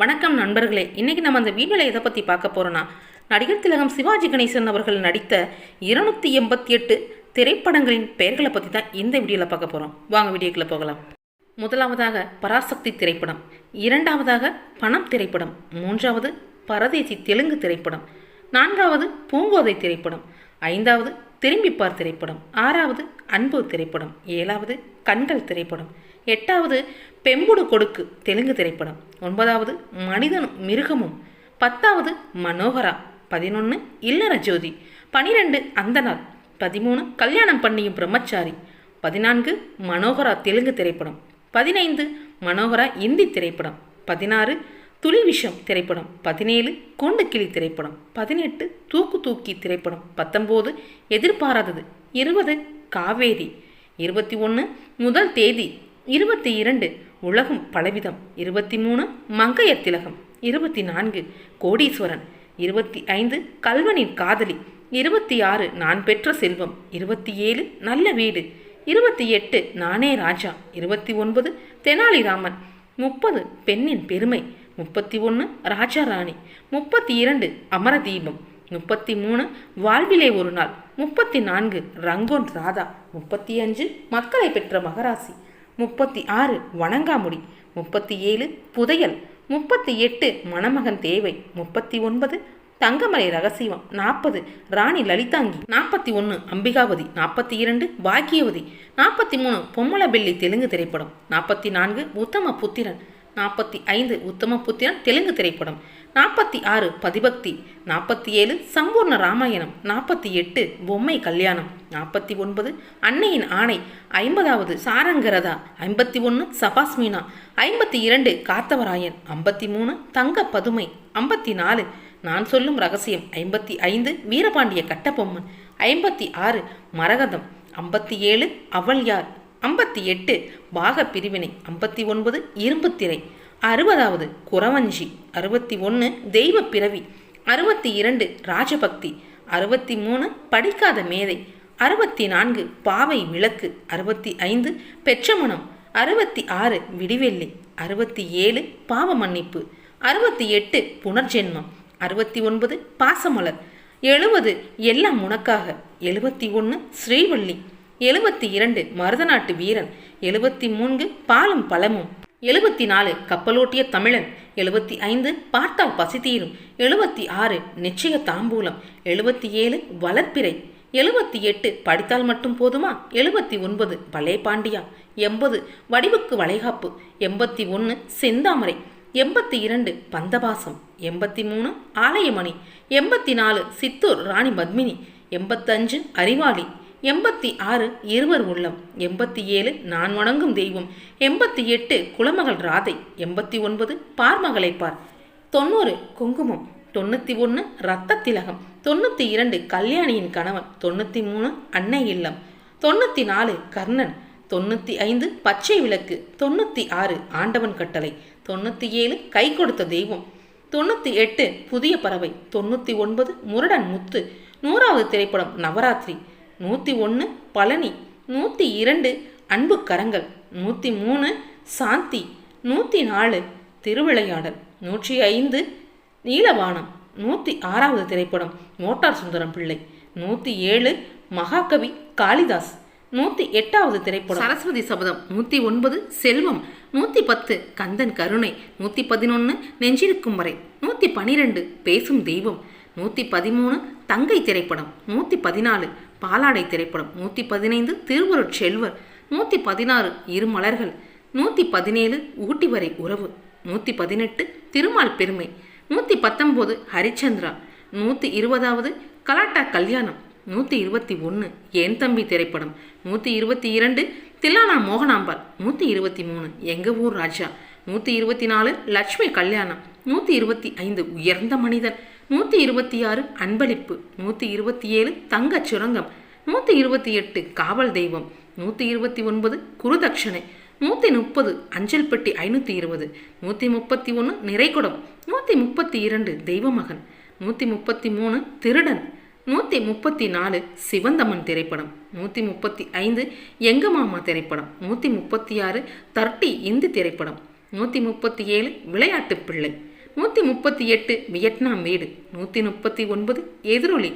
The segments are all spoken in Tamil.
வணக்கம் நண்பர்களே. இன்றைக்கி நம்ம அந்த வீடியோவில் எதை பற்றி பார்க்க போகிறோன்னா நடிகர் திலகம் சிவாஜி கணேசன் அவர்கள் நடித்த இருநூத்தி எண்பத்தி எட்டு திரைப்படங்களின் பெயர்களை பற்றி தான் இந்த வீடியோவில் பார்க்க போகிறோம் வாங்க வீடியோக்குள்ளே போகலாம். முதலாவதாக பராசக்தி திரைப்படம் இரண்டாவதாக பணம் திரைப்படம் மூன்றாவது பரதேசி தெலுங்கு திரைப்படம் நான்காவது பூங்கோதை திரைப்படம் ஐந்தாவது திரும்பிப்பார் திரைப்படம் ஆறாவது அன்பு திரைப்படம் ஏழாவது கண்கள் திரைப்படம் எட்டாவது பெம்புடு கொடுக்கு தெலுங்கு திரைப்படம். ஒன்பதாவது மனிதனும் மிருகமும். பத்தாவது மனோகரா. பதினொன்று இல்லற ஜோதி. பனிரெண்டு அந்தனார். பதிமூணு கல்யாணம் பண்ணியும் பிரம்மச்சாரி. பதினான்கு மனோகரா தெலுங்கு திரைப்படம். பதினைந்து மனோகரா இந்தி திரைப்படம். பதினாறு துளி விஷம் திரைப்படம். பதினேழு கூண்டுக்கிளி திரைப்படம். பதினெட்டு தூக்கு தூக்கி திரைப்படம். பத்தொம்போது எதிர்பாராதது. இருபது காவேரி. இருபத்தி ஒன்று முதல் தேதி இருபத்தி இரண்டு உலகம் பலவிதம். இருபத்தி மூணு மங்கைய திலகம் இருபத்தி நான்கு கோடீஸ்வரன். இருபத்தி ஐந்து கல்வனின் காதலி. இருபத்தி ஆறு நான் பெற்ற செல்வம். இருபத்தி ஏழு நல்ல வீடு. இருபத்தி எட்டு நானே ராஜா. இருபத்தி ஒன்பது தெனாலிராமன். முப்பது பெண்ணின் பெருமை. முப்பத்தி ஒன்று ராஜாராணி. முப்பத்தி இரண்டு அமரதீபம். முப்பத்தி மூணு வாழ்விலே ஒரு நாள். முப்பத்தி நான்கு ரங்கோன் ராதா. முப்பத்தி அஞ்சு மக்களை பெற்ற மகராசி. முப்பத்தி ஆறு வணங்காமுடி முப்பத்தி ஏழு புதையல் முப்பத்தி எட்டு மணமகன் தேவை முப்பத்தி ஒன்பது தங்கமலை ரகசியம் நாற்பது ராணி லலிதாங்கி நாற்பத்தி ஒன்று அம்பிகாவதி நாற்பத்தி இரண்டு பாக்கியவதி நாற்பத்தி மூணு பொம்மலபெல்லி தெலுங்கு திரைப்படம் நாற்பத்தி நான்கு உத்தம புத்திரன் நாற்பத்தி ஐந்து உத்தம புத்திரன் தெலுங்கு திரைப்படம். நாற்பத்தி ஆறு பதிபக்தி. நாற்பத்தி ஏழு சம்பூர்ண ராமாயணம். நாற்பத்தி எட்டு பொம்மை கல்யாணம். நாற்பத்தி ஒன்பது அன்னையின் ஆணை. ஐம்பதாவது சாரங்கரதா. ஐம்பத்தி ஒன்று சபாஸ்மீனா. ஐம்பத்தி இரண்டு காத்தவராயன். ஐம்பத்தி மூணு தங்க பதுமை ஐம்பத்தி நாலு நான் சொல்லும் ரகசியம். ஐம்பத்தி ஐந்து வீரபாண்டிய கட்டபொம்மன். ஐம்பத்தி ஆறு மரகதம். ஐம்பத்தி ஏழு அவள் யார் ஐம்பத்தி எட்டு பாக பிரிவினை ஐம்பத்தி ஒன்பது இரும்புத்திரை. அறுபதாவது குறவஞ்சி. அறுபத்தி ஒன்று தெய்வ பிறவி அறுபத்தி இரண்டு ராஜபக்தி. அறுபத்தி மூணு படிக்காத மேதை. அறுபத்தி நான்கு பாவை விளக்கு. அறுபத்தி ஐந்து பெற்றமணம் அறுபத்தி ஆறு விடிவெள்ளி. அறுபத்தி ஏழு பாவ மன்னிப்பு. அறுபத்தி எட்டு புனர்ஜென்மம். அறுபத்தி ஒன்பது பாசமலர். எழுபது எல்லாம் உனக்காக. எழுபத்தி ஒன்று ஸ்ரீவள்ளி. எழுபத்தி இரண்டு மருதநாட்டு வீரன் எழுபத்தி மூன்று பாலும் பழமும் எழுபத்தி நாலு கப்பலோட்டிய தமிழன் எழுபத்தி ஐந்து பார்த்தால் பசி தீரும் எழுபத்தி ஆறு நிச்சய தாம்பூலம் எழுபத்தி ஏழு வளர்ப்பிறை எழுபத்தி எட்டு படித்தால் மட்டும் போதுமா? எழுபத்தி ஒன்பது பலே பாண்டியா எண்பது வடிவுக்கு வளைகாப்பு எண்பத்தி ஒன்று செந்தாமரை எண்பத்தி இரண்டு பந்தபாசம் எண்பத்தி மூணு ஆலயமணி எண்பத்தி நாலு சித்தூர் ராணி பத்மினி எண்பத்தஞ்சு அறிவாளி எண்பத்தி ஆறு இருவர் உள்ளம் எண்பத்தி ஏழு நான் வணங்கும் தெய்வம் எண்பத்தி எட்டு குலமகள் ராதை எண்பத்தி ஒன்பது பார்மகளை பார். தொண்ணூறு குங்குமம் தொண்ணூற்றி ஒன்று ரத்த திலகம் தொண்ணூற்றி இரண்டு கல்யாணியின் கணவன் தொண்ணூற்றி மூணு அன்னை இல்லம் தொண்ணூற்றி நாலு கர்ணன் தொண்ணூற்றி ஐந்து பச்சை விளக்கு தொண்ணூற்றி ஆறு ஆண்டவன் கட்டளை தொண்ணூற்றி ஏழு கை கொடுத்த தெய்வம் தொண்ணூற்றி எட்டு புதிய பறவை தொண்ணூற்றி ஒன்பது முரடன் முத்து நூறாவது திரைப்படம் நவராத்திரி நூற்றி ஒன்று பழனி நூற்றி இரண்டு அன்பு கரங்கள் நூற்றி மூணு சாந்தி நூற்றி நாலு திருவிளையாடல் நூற்றி ஐந்து நீலவானம் நூற்றி ஆறாவது திரைப்படம் மோட்டார் சுந்தரம் பிள்ளை நூற்றி ஏழு மகாகவி காளிதாஸ் நூற்றி எட்டாவது திரைப்படம் சரஸ்வதி சபதம் நூற்றி ஒன்பது செல்வம் நூற்றி பத்து கந்தன் கருணை நூற்றி பதினொன்று நெஞ்சிருக்கும் வரை நூற்றி பனிரெண்டு பேசும் தெய்வம் நூற்றி பதிமூணு தங்கை திரைப்படம் நூற்றி பதினாலு பாலாடை திரைப்படம் நூற்றி பதினைந்து திருவருட் செல்வர் நூற்றி பதினாறு இரு மலர்கள் நூற்றி பதினேழு ஊட்டி வரை உறவு நூற்றி பதினெட்டு திருமால் பெருமை நூற்றி பத்தொம்போது ஹரிச்சந்திரா நூற்றி இருபதாவது கலாட்டா கல்யாணம் நூற்றி இருபத்தி ஒன்று என் தம்பி திரைப்படம் நூற்றி இருபத்தி இரண்டு தில்லானா மோகனாம்பாள் நூற்றி இருபத்தி மூணு எங்கள் ஊர் ராஜா நூற்றி இருபத்தி நாலு லட்சுமி கல்யாணம் நூற்றி இருபத்தி ஐந்து உயர்ந்த மனிதன் நூற்றி இருபத்தி ஆறு அன்பளிப்பு நூற்றி இருபத்தி ஏழு தங்கச் சுரங்கம் நூற்றி இருபத்தி எட்டு காவல் தெய்வம் நூற்றி இருபத்தி ஒன்பது குருதட்சணை நூற்றி முப்பது அஞ்சல் பெட்டி ஐநூற்றி இருபது நூற்றி முப்பத்தி ஒன்று நிறைகுடம் நூற்றி முப்பத்தி இரண்டு தெய்வமகன் நூற்றி முப்பத்தி மூணு திருடன் நூற்றி முப்பத்தி நாலு சிவந்தமன் திரைப்படம் நூற்றி முப்பத்தி ஐந்து எங்க மாமா திரைப்படம் நூற்றி முப்பத்தி ஆறு தர்ட்டி இந்தி திரைப்படம் நூற்றி முப்பத்தி ஏழு விளையாட்டு பிள்ளை. நூற்றி முப்பத்தி எட்டு வியட்நாம் வீடு நூற்றி முப்பத்தி ஒன்பது எதிரொலி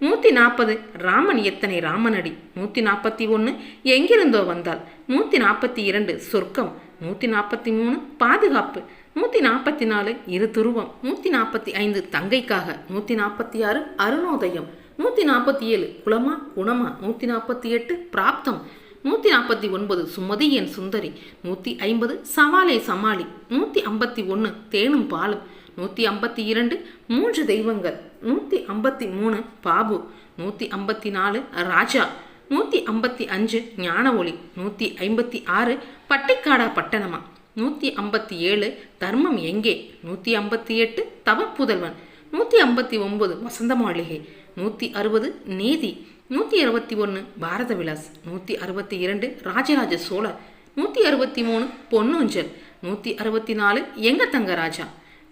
நூற்றி நாற்பது ராமன் எத்தனை ராமனடி நூற்றி நாற்பத்தி ஒன்று எங்கிருந்தோ வந்தால் நூற்றி நாற்பத்தி இரண்டு சொர்க்கம் நூற்றி நாற்பத்தி மூணு பாதுகாப்பு நூற்றி நாற்பத்தி நாலு இரு துருவம் நூற்றி நாற்பத்தி ஐந்து தங்கைக்காக நூற்றி நாற்பத்தி ஆறு அருணோதயம் நூற்றி நாற்பத்தி ஏழு குலமா குணமா நூற்றி நாற்பத்தி எட்டு பிராப்தம் நூற்றி நாற்பத்தி ஒன்பது சுமதி என் சுந்தரி நூற்றி ஐம்பது சவாலே சமாளி நூற்றி ஐம்பத்தி ஒன்று தேனும் பாலும் நூற்றி ஐம்பத்தி இரண்டு மூன்று தெய்வங்கள் நூற்றி ஐம்பத்தி மூணு பாபு நூற்றி ஐம்பத்தி நாலு ராஜா நூற்றி ஐம்பத்தி அஞ்சு ஞான ஒளி நூற்றி ஐம்பத்தி ஆறு பட்டிக்காடா பட்டணமா நூற்றி ஐம்பத்தி ஏழு தர்மம் எங்கே நூற்றி ஐம்பத்தி எட்டு தவப்புதல்வன் நூற்றி ஐம்பத்தி ஒம்பது வசந்த மாளிகை நூற்றி அறுபது நீதி நூற்றி அறுபத்தி ஒன்று பாரத விலாஸ் நூற்றி அறுபத்தி இரண்டு ராஜராஜ சோழர் நூற்றி அறுபத்தி மூணு பொன்னூஞ்சல் நூற்றி அறுபத்தி நாலு எங்க தங்க ராஜா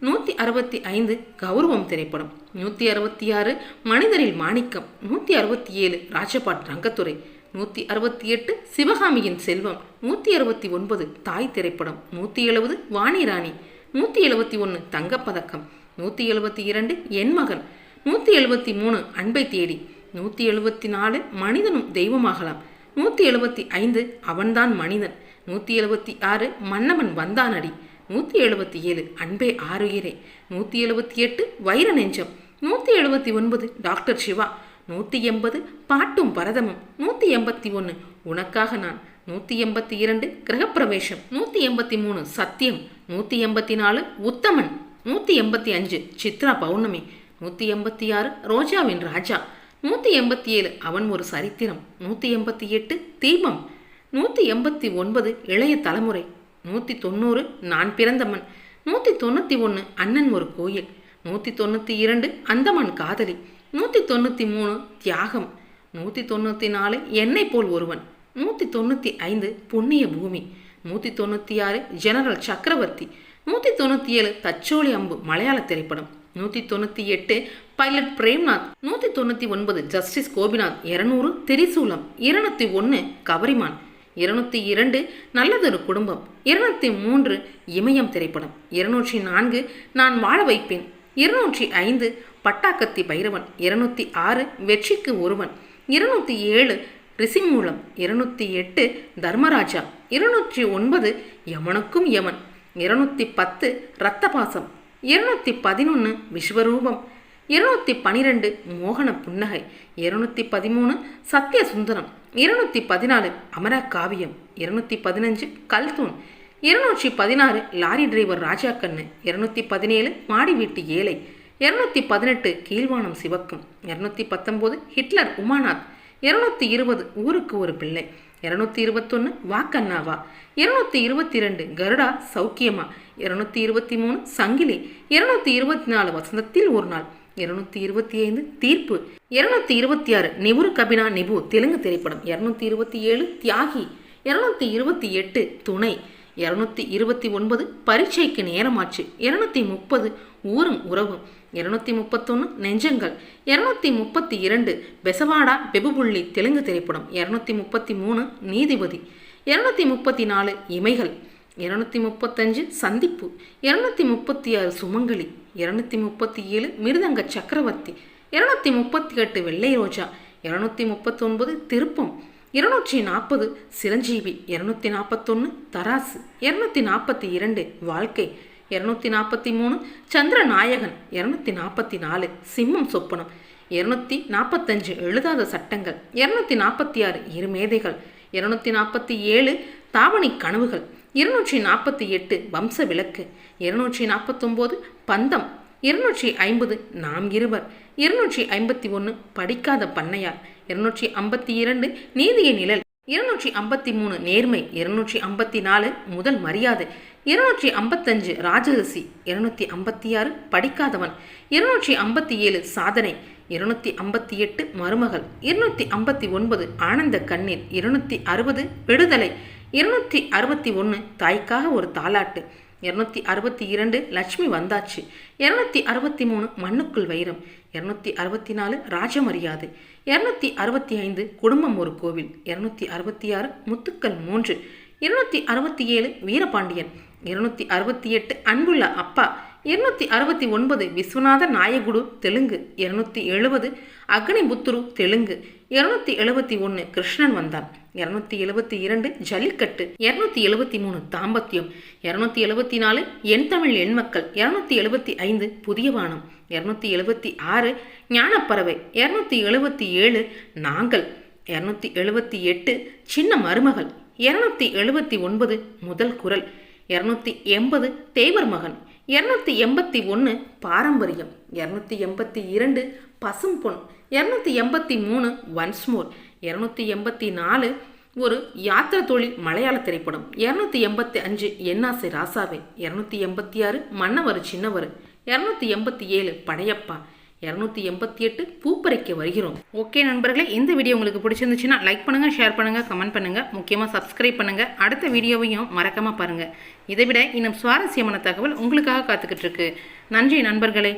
நூற்றி அறுபத்தி ஐந்து கௌரவம் திரைப்படம் நூற்றி அறுபத்தி ஆறு மனிதரில் மாணிக்கம் நூற்றி அறுபத்தி ஏழு ராஜபாட் ரங்கத்துறை நூற்றி அறுபத்தி எட்டு சிவகாமியின் செல்வம் நூற்றி அறுபத்தி ஒன்பது தாய் திரைப்படம் நூற்றி எழுபது வாணிராணி நூற்றி எழுபத்தி ஒன்று தங்கப்பதக்கம் நூற்றி எழுபத்தி இரண்டு என் மகன் நூற்றி எழுபத்தி மூணு அன்பை தேடி. நூற்றி எழுபத்தி நாலு மனிதனும் தெய்வமாகலாம். நூற்றி எழுபத்தி ஐந்து அவன்தான் மனிதன். நூற்றி எழுபத்தி ஆறு மன்னவன் வந்தானடி. நூற்றி எழுபத்தி ஏழு அன்பே ஆறுகிறே. நூற்றி எழுபத்தி எட்டு வைர நெஞ்சம். நூற்றி எழுபத்தி ஒன்பது டாக்டர் சிவா. நூற்றி எண்பது பாட்டும் பரதமும். நூற்றி எண்பத்தி ஒன்று உனக்காக நான். நூற்றி எண்பத்தி இரண்டு கிரகப்பிரவேசம். நூற்றி எண்பத்தி மூணு சத்தியம். நூற்றி எண்பத்தி நாலு உத்தமன். நூற்றி எண்பத்தி அஞ்சு சித்ரா பௌர்ணமி. நூற்றி எண்பத்தி ஆறு ரோஜாவின் ராஜா. நூற்றி எண்பத்தி ஏழு அவன் ஒரு சரித்திரம் நூற்றி எண்பத்தி எட்டு தீபம் நூற்றி எண்பத்தி ஒன்பது இளைய தலைமுறை நூற்றி தொண்ணூறு நான் பிறந்தமன் நூற்றி தொண்ணூற்றி ஒன்று அண்ணன் ஒரு கோயில் நூற்றி தொண்ணூற்றி இரண்டு அந்தமான் காதலி நூற்றி தொண்ணூற்றி மூணு தியாகம் நூற்றி தொண்ணூற்றி நாலு என்னை போல் ஒருவன் நூற்றி தொண்ணூற்றி ஐந்து புண்ணிய பூமி நூற்றி தொண்ணூற்றி ஆறு ஜெனரல் சக்கரவர்த்தி நூற்றி தொண்ணூற்றி ஏழு தச்சோலி அம்பு மலையாள திரைப்படம். நூற்றி தொண்ணூற்றி எட்டு பைலட் பிரேம்நாத் நூற்றி தொண்ணூற்றி ஒன்பது ஜஸ்டிஸ் கோபிநாத் இருநூறு திரிசூலம் இருநூத்தி ஒன்று கவரிமான் இருநூத்தி இரண்டு நல்லதொரு குடும்பம் இருநூத்தி மூன்று இமயம் திரைப்படம் இருநூற்றி நான்கு நான் வாழ வைப்பேன் இருநூற்றி ஐந்து பட்டாக்கத்தி பைரவன் இருநூத்தி ஆறு வெற்றிக்கு ஒருவன் இருநூத்தி ஏழு ரிசிமூலம் இருநூத்தி எட்டு தர்மராஜா இருநூற்றி ஒன்பது யமனுக்கும் யமன் இருநூத்தி பத்து ரத்தபாசம் இருநூத்தி பதினொன்று விஸ்வரூபம் இருநூத்தி பனிரெண்டு மோகன புன்னகை இருநூத்தி பதிமூணு சத்திய சுந்தரம் இருநூத்தி பதினாலு அமர காவியம் இருநூத்தி பதினஞ்சு கல்தூன் இருநூற்றி பதினாறு லாரி டிரைவர் ராஜா கண்ணு இருநூத்தி பதினேழு மாடி வீட்டு ஏழை இருநூத்தி பதினெட்டு கீழ்வானம் சிவக்கும் இருநூத்தி பத்தொம்போது ஹிட்லர் உமாநாத் இருநூத்தி இருபது ஊருக்கு ஒரு பிள்ளை. இருநூத்தி இருபத்தொன்று வாக்கண்ணாவா. இருநூத்தி இருபத்தி ரெண்டு கருடா சௌக்கியமா. இருநூத்தி இருபத்தி மூணு சங்கிலி. இருநூத்தி இருபத்தி நாலு வசந்தத்தில் ஒரு நாள். இருநூத்தி இருபத்தி ஐந்து தீர்ப்பு. இருநூத்தி இருபத்தி ஆறு நிபுரு கபினா நிபு தெலுங்கு திரைப்படம். இருநூத்தி இருபத்தி ஏழு தியாகி. இருநூத்தி இருபத்தி எட்டு துணை. இருநூத்தி இருபத்தி ஒன்பது பரீட்சைக்கு நேரமாச்சு. இருநூத்தி முப்பது ஊரும் உறவும் இருநூத்தி முப்பத்தொன்று நெஞ்சங்கள் இருநூத்தி முப்பத்தி இரண்டு பெசவாடா பெபுபுள்ளி தெலுங்கு திரைப்படம் இருநூத்தி முப்பத்தி மூணு நீதிபதி இருநூத்தி முப்பத்தி நாலு இமைகள் இருநூத்தி முப்பத்தஞ்சு சந்திப்பு இருநூத்தி முப்பத்தி ஆறு சுமங்கலி இருநூத்தி முப்பத்தி ஏழு மிருதங்க சக்கரவர்த்தி இருநூத்தி முப்பத்தி எட்டு வெள்ளை ரோஜா இருநூத்தி முப்பத்தொன்பது திருப்பம் இருநூற்றி நாற்பது சிரஞ்சீவி இருநூத்தி நாற்பத்தொன்று தராசு இருநூத்தி நாற்பத்தி இரண்டு வாழ்க்கை. இரநூத்தி நாற்பத்தி மூணு. சந்திரநாயகன் இரநூத்தி நாற்பத்தி நாலு. சிம்மம் சொப்பனம். இருநூத்தி நாற்பத்தஞ்சு எழுதாத சட்டங்கள். இருநூத்தி நாற்பத்தி ஆறு இருமேதைகள். இருநூத்தி நாற்பத்தி ஏழு தாவணி கனவுகள். இருநூற்றி நாற்பத்தி எட்டு வம்ச விளக்கு இருநூற்றி நாற்பத்தொம்போது பந்தம். இருநூற்றி ஐம்பது நாம் இருவர் இருநூற்றி ஐம்பத்தி ஒன்று படிக்காத பண்ணையார். இருநூற்றி ஐம்பத்தி இரண்டு நீதிய நிழல். இருநூற்றி ஐம்பத்தி மூணு நேர்மை. இருநூற்றி ஐம்பத்தி நாலு முதல் மரியாதை. இருநூற்றி ஐம்பத்தஞ்சு ராஜரிசி இருநூற்றி ஐம்பத்தி ஆறு படிக்காதவன் இருநூற்றி ஐம்பத்தி ஏழு சாதனை இருநூற்றி ஐம்பத்தி எட்டு மருமகள் இருநூற்றி ஐம்பத்தி ஒன்பது ஆனந்த கண்ணீர் இருநூற்றி அறுபது விடுதலை இருநூற்றி அறுபத்தி ஒன்று தாய்க்காக ஒரு தாலாட்டு இரநூத்தி அறுபத்தி இரண்டு லட்சுமி வந்தாச்சு இரநூத்தி அறுபத்தி மூணு மண்ணுக்குள் வைரம் இரநூத்தி அறுபத்தி நாலு ராஜமரியாதை இரநூத்தி அறுபத்தி ஐந்து குடும்பம் ஒரு கோவில் இரநூத்தி அறுபத்தி ஆறு முத்துக்கள் மூன்று இருநூத்தி அறுபத்தி ஏழு வீரபாண்டியன் இருநூத்தி அறுபத்தி எட்டு அன்புள்ள அப்பா இருநூத்தி அறுபத்தி ஒன்பது விஸ்வநாத நாயகுடு தெலுங்கு இருநூத்தி எழுபது அக்னிபுத்துரு தெலுங்கு இருநூத்தி எழுபத்தி ஒன்று கிருஷ்ணன் வந்தான் இருநூத்தி எழுபத்தி இரண்டு ஜல்லிக்கட்டு இருநூத்தி எழுபத்தி மூணு தாம்பத்தியம் இருநூத்தி எழுபத்தி நாலு என் தமிழ் எண்மக்கள் இருநூத்தி எழுபத்தி ஐந்து புதிய வானம் இருநூத்தி எழுபத்தி ஆறு ஞானப்பறவை இருநூத்தி எழுபத்தி ஏழு நாங்கள் இரநூத்தி எழுபத்தி எட்டு சின்ன மருமகள் இரநூத்தி எழுபத்தி ஒன்பது முதல் குரல் இரநூத்தி எண்பது தேவர் மகன் இரநூத்தி எண்பத்தி ஒன்று பாரம்பரியம் இரநூத்தி எண்பத்தி இரண்டு பசும் பொன் இரநூத்தி எண்பத்தி மூணு ஒன்ஸ் மோர் இரநூத்தி எண்பத்தி நாலு ஒரு யாத்திரை தொழில் மலையாள திரைப்படம் இரநூத்தி எண்பத்தி அஞ்சு என்னாசை ராசாவே இரநூத்தி எண்பத்தி ஆறு மன்னவர் சின்னவர் இரநூத்தி எண்பத்தி ஏழு படையப்பா இரநூத்தி எண்பத்தி எட்டு பூப்பறைக்க வருகிறோம். ஓகே நண்பர்களே இந்த வீடியோ உங்களுக்கு பிடிச்சிருந்துச்சுன்னா லைக் பண்ணுங்கள் ஷேர் பண்ணுங்கள் கமெண்ட் பண்ணுங்கள் முக்கியமாக சப்ஸ்கிரைப் பண்ணுங்கள் அடுத்த வீடியோவையும் மறக்காமல் பாருங்கள் இதை விட இன்னும் சுவாரஸ்யமான தகவல் உங்களுக்காக காத்துக்கிட்டு இருக்கு. நன்றி நண்பர்களே.